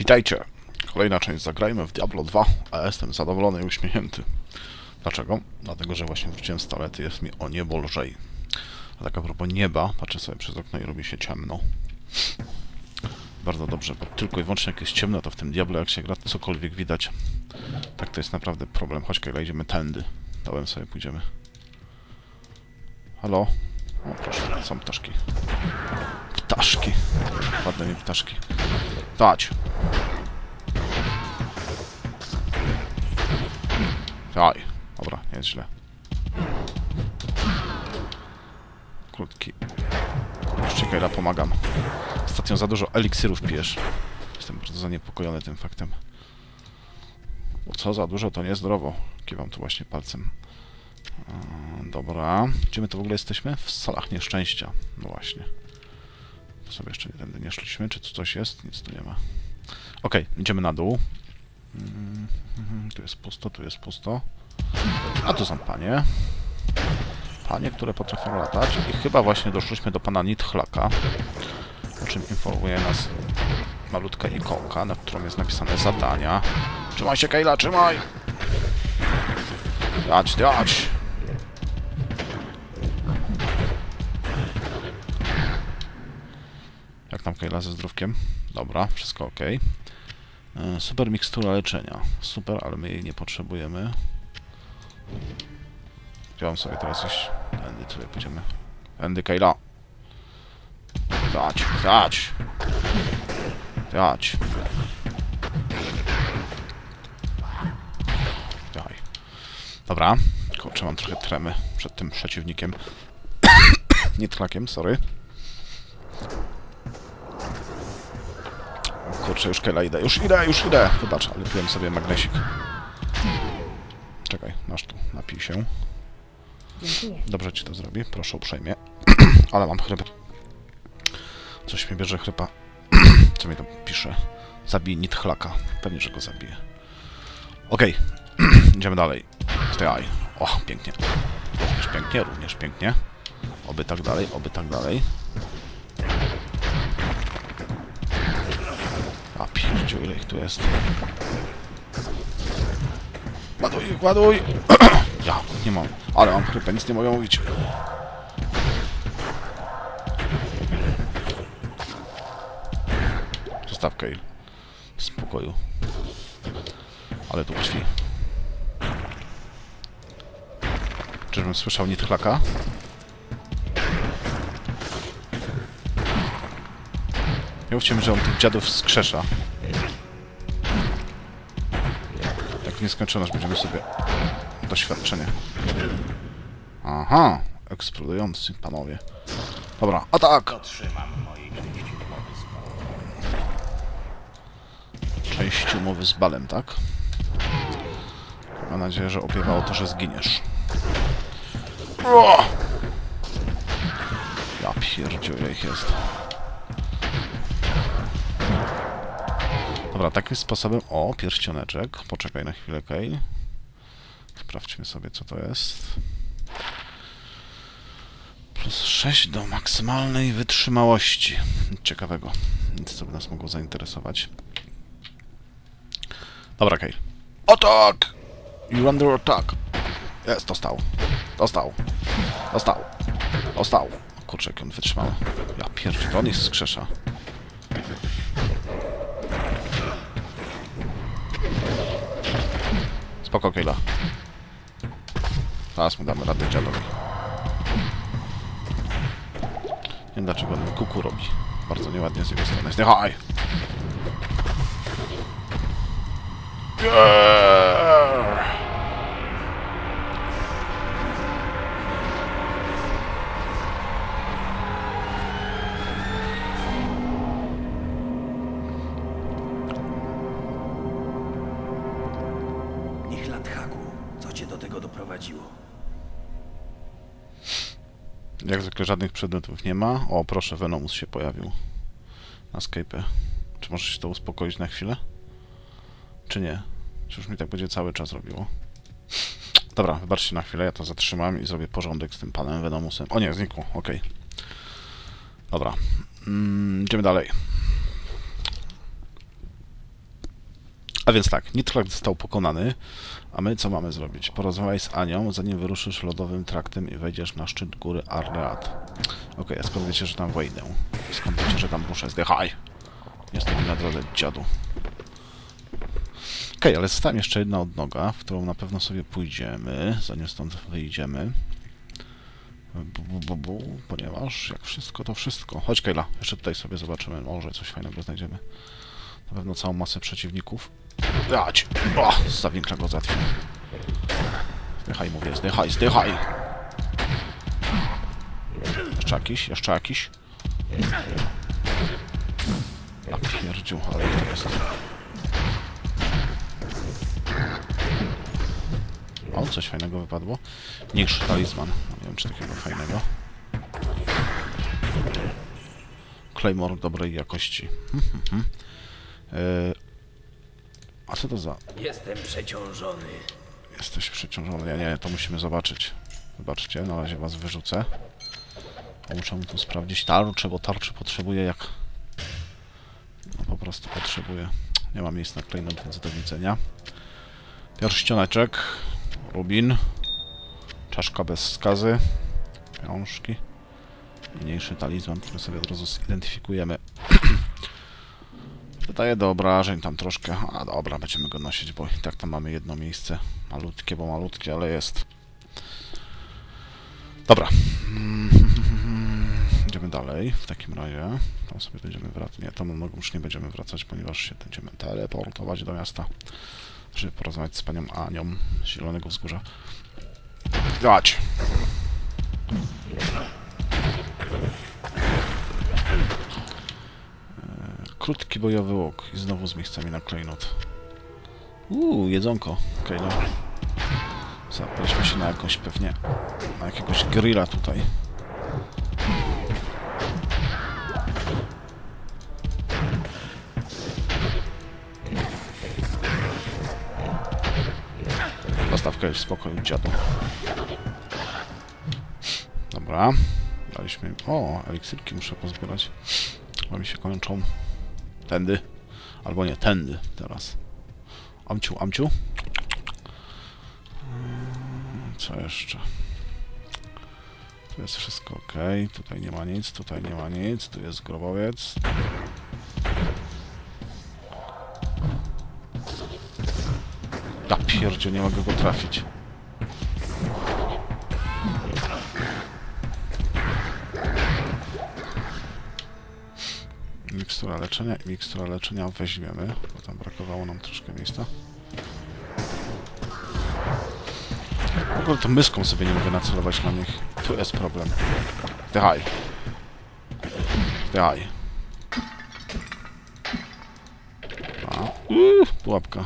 Witajcie! Kolejna część Zagrajmy w Diablo 2, a jestem zadowolony i uśmiechnięty. Dlaczego? Dlatego, że właśnie wróciłem z toalety, jest mi o niebo lżej. A tak a propos nieba, patrzę sobie przez okno i robi się ciemno. Bardzo dobrze, bo tylko i wyłącznie jak jest ciemno, to w tym Diablo jak się gra, cokolwiek widać. Tak to jest naprawdę problem. Chodź, Kajla, idziemy tędy. Dołem sobie pójdziemy. Halo? O, proszę, są ptaszki. Ptaszki. Ładne mi ptaszki. Dać. Daj. Dobra, nie jest źle. Krótki. Jeszcze Kajla, pomagam. Ostatnio za dużo eliksirów pijesz. Jestem bardzo zaniepokojony tym faktem. Bo co za dużo, to niezdrowo. Kiwam tu właśnie palcem. Dobra. Gdzie my to w ogóle jesteśmy? W salach nieszczęścia. No właśnie. To sobie jeszcze nie tędy nie szliśmy. Czy tu coś jest? Nic tu nie ma. Okej, idziemy na dół. Mm, Tu jest pusto, tu jest pusto. A tu są panie. Panie, które potrafią latać. I chyba właśnie doszliśmy do pana Nitchlaka. O czym informuje nas malutka ikonka, na którą jest napisane zadania. Trzymaj się, Kejla, trzymaj! Dać, dać! Kejla ze zdrówkiem? Dobra, wszystko ok. Super mikstura leczenia. Super, ale my jej nie potrzebujemy. Chciałem sobie teraz iść. Tędy sobie pójdziemy. Tędy Kejla. Dać, dać! Dać. Daj. Dobra. Kurczę, mam trochę tremy przed tym przeciwnikiem. Nie trakiem, sorry. Kurczę, już Kela idę, już idę, już idę! Wybacz, ale piłem sobie magnesik. Czekaj, masz tu, napij się. Dobrze ci to zrobi, proszę uprzejmie. Ale mam chrypę. Coś mi bierze chrypa. Co mi tam pisze? Zabij Nitchlaka. Pewnie, że go zabiję. Okej. Idziemy dalej. Staj. O, pięknie. Również pięknie, również pięknie. Oby tak dalej, oby tak dalej. Pierdziu, ile ich tu jest. Ładuj, ładuj! ja, nie mam. Ale mam chrypę, nic nie mogę mówić. Zostaw Kale. W spokoju. Ale tu krwi. Czyżbym słyszał Nitchlaka? Nie mi, że on tych dziadów skrzesza. W nieskończoność będziemy sobie doświadczenie. Aha, eksplodujący panowie. Dobra, atak! Części umowy z Części umowy z Balem, tak? Mam nadzieję, że opiewało to, że zginiesz. O! Ja pierdziu, ich jest. Dobra, takim sposobem... O, pierścioneczek. Poczekaj na chwilę, Kale. Sprawdźmy sobie, co to jest. Plus 6 do maksymalnej wytrzymałości. Ciekawego. Nic, co by nas mogło zainteresować. Dobra, Kale. Atak! You under attack. Jest, dostał. Dostał. Dostał. Dostał. Kurczę, jak on wytrzymał. Ja pierdolę, on ich skrzesza. Spoko, Kayla. Zaraz mu damy radę dziadowi. Nie wiem dlaczego on kuku robi. Bardzo nieładnie z jego strony. Zdychaj! Yeah! Tego doprowadziło? Jak zwykle żadnych przedmiotów nie ma. O, proszę, Venomus się pojawił na Skype. Czy możesz się to uspokoić na chwilę? Czy nie? Czy już mi tak będzie cały czas robiło? Dobra, wybaczcie na chwilę, ja to zatrzymam i zrobię porządek z tym panem Venomusem. O nie, znikło, okej. Dobra, mm, idziemy dalej. A więc tak, Nitrakt został pokonany, a my co mamy zrobić? Porozmawiaj z Anią, zanim wyruszysz lodowym traktem i wejdziesz na szczyt góry Arleat. Okej, a skąd wiecie, że tam wejdę? Skąd wiecie, że tam ruszę? Zdychaj! Nie stoi na drodze, dziadu. Okej, ale została jeszcze jedna odnoga, w którą na pewno sobie pójdziemy, zanim stąd wyjdziemy. Bu, bu, bu, bu, ponieważ jak wszystko, to wszystko. Chodź, Kejla, jeszcze tutaj sobie zobaczymy, może coś fajnego znajdziemy. Na pewno całą masę przeciwników. Dać! O! Z zawinkla go załatwię. Zdychaj, mówię, zdychaj, zdychaj! Jeszcze jakiś, jeszcze jakiś. A pierdziu, ale to jest. O, coś fajnego wypadło. Mniejszy talizman. Nie wiem, czy takiego fajnego. Claymore dobrej jakości. A co to za... Jestem przeciążony. Jesteś przeciążony. Ja nie, to musimy zobaczyć. Zobaczcie, na razie was wyrzucę. Muszę mu tu sprawdzić tarczę, bo tarczy potrzebuję jak... No po prostu potrzebuję. Nie mam miejsca na klejnot, więc do widzenia. Pierścioneczek. Rubin. Czaszka bez skazy. Piążki. Mniejszy talizman, który sobie od razu zidentyfikujemy. Dodaję do obrażeń tam troszkę. A dobra, będziemy go nosić, bo i tak tam mamy jedno miejsce. Malutkie, bo malutkie, ale jest. Dobra. Idziemy dalej w takim razie. Tam sobie będziemy wracać. Nie, tam nogą już nie będziemy wracać, ponieważ się będziemy teleportować do miasta. Żeby porozmawiać z panią Anią z Zielonego Wzgórza. Dać! Krótki bojowy łuk i znowu z miejscami na klejnot. Uuu, jedzonko. Okej, no. Zapraszmy się na jakąś pewnie... na jakiegoś grilla tutaj. Zostawkę w spokoju, dziadu. Dobra. Daliśmy... O, eliksirki muszę pozbierać. Bo mi się kończą. Tędy. Albo nie, tędy teraz. Amciu, amciu. Mm, Co jeszcze? Tu jest wszystko ok. Tutaj nie ma nic, tutaj nie ma nic. Tu jest grobowiec. Da pierdziu, nie mogę go trafić. Mikstura leczenia i mikstura leczenia weźmiemy, bo tam brakowało nam troszkę miejsca. W ogóle to myską sobie nie mogę nacelować na nich. Tu jest problem. Dychaj. Dychaj. A, uuu, pułapka.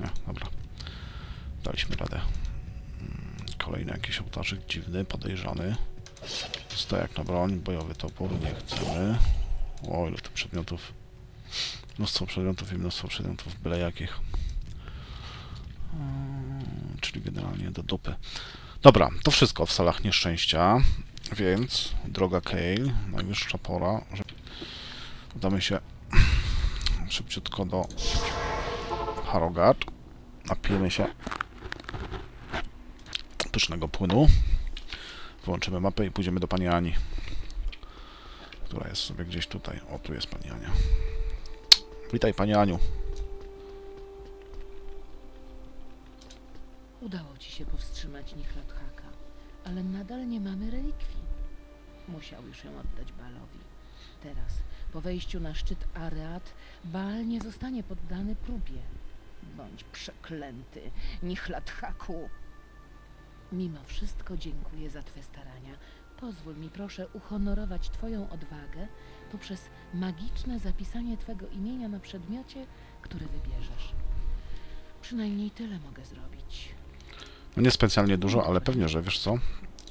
Nie, dobra. Daliśmy radę. Mm, Kolejny jakiś ołtarzyk dziwny, podejrzany. Stojak na broń, bojowy topór, nie chcemy. O, ile tu przedmiotów. Mnóstwo przedmiotów i mnóstwo przedmiotów byle jakich. Mm, Czyli generalnie do dupy. Dobra, to wszystko w salach nieszczęścia. Więc, droga Kale, najwyższa pora, że udamy się szybciutko do Harogat. Napijemy się pysznego płynu. Wyłączymy mapę i pójdziemy do pani Ani która jest sobie gdzieś tutaj. O, tu jest pani Ania. Witaj, pani Aniu. Udało ci się powstrzymać Nichlothaka, ale nadal nie mamy relikwii. Musiał już ją oddać Balowi. Teraz, po wejściu na szczyt Areat, Bal nie zostanie poddany próbie. Bądź przeklęty, Nichlathaku! Mimo wszystko dziękuję za twe starania. Pozwól mi proszę uhonorować twoją odwagę poprzez magiczne zapisanie twego imienia na przedmiocie, który wybierzesz. Przynajmniej tyle mogę zrobić. No niespecjalnie dużo, ale pewnie, że wiesz co?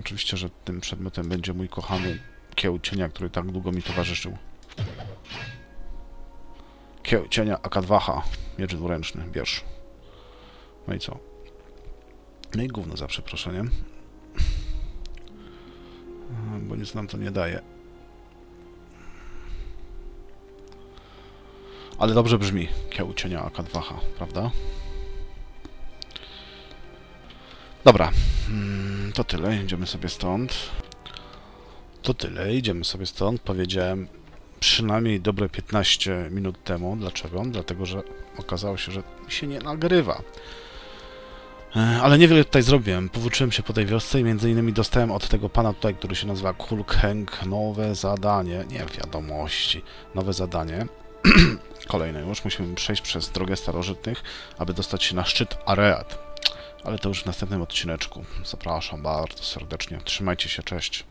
Oczywiście, że tym przedmiotem będzie mój kochany kieł cienia, który tak długo mi towarzyszył. Kieł cienia AK2H. Miecz dwuręczny. Bierz. No i co? No i gówno za przeproszeniem. Bo nic nam to nie daje. Ale dobrze brzmi kieł cienia AK2H, prawda? Dobra, mm, to tyle, idziemy sobie stąd. To tyle, idziemy sobie stąd. Powiedziałem przynajmniej dobre 15 minut temu. Dlaczego? Dlatego, że okazało się, że się nie nagrywa. E, Ale niewiele tutaj zrobiłem. Powłóczyłem się po tej wiosce i między innymi dostałem od tego pana tutaj, który się nazywa Kulkheng, nowe zadanie. Nie wiadomości. Nowe zadanie. Kolejne już. Musimy przejść przez drogę starożytnych, aby dostać się na szczyt Areat. Ale to już w następnym odcineczku. Zapraszam bardzo serdecznie. Trzymajcie się, cześć.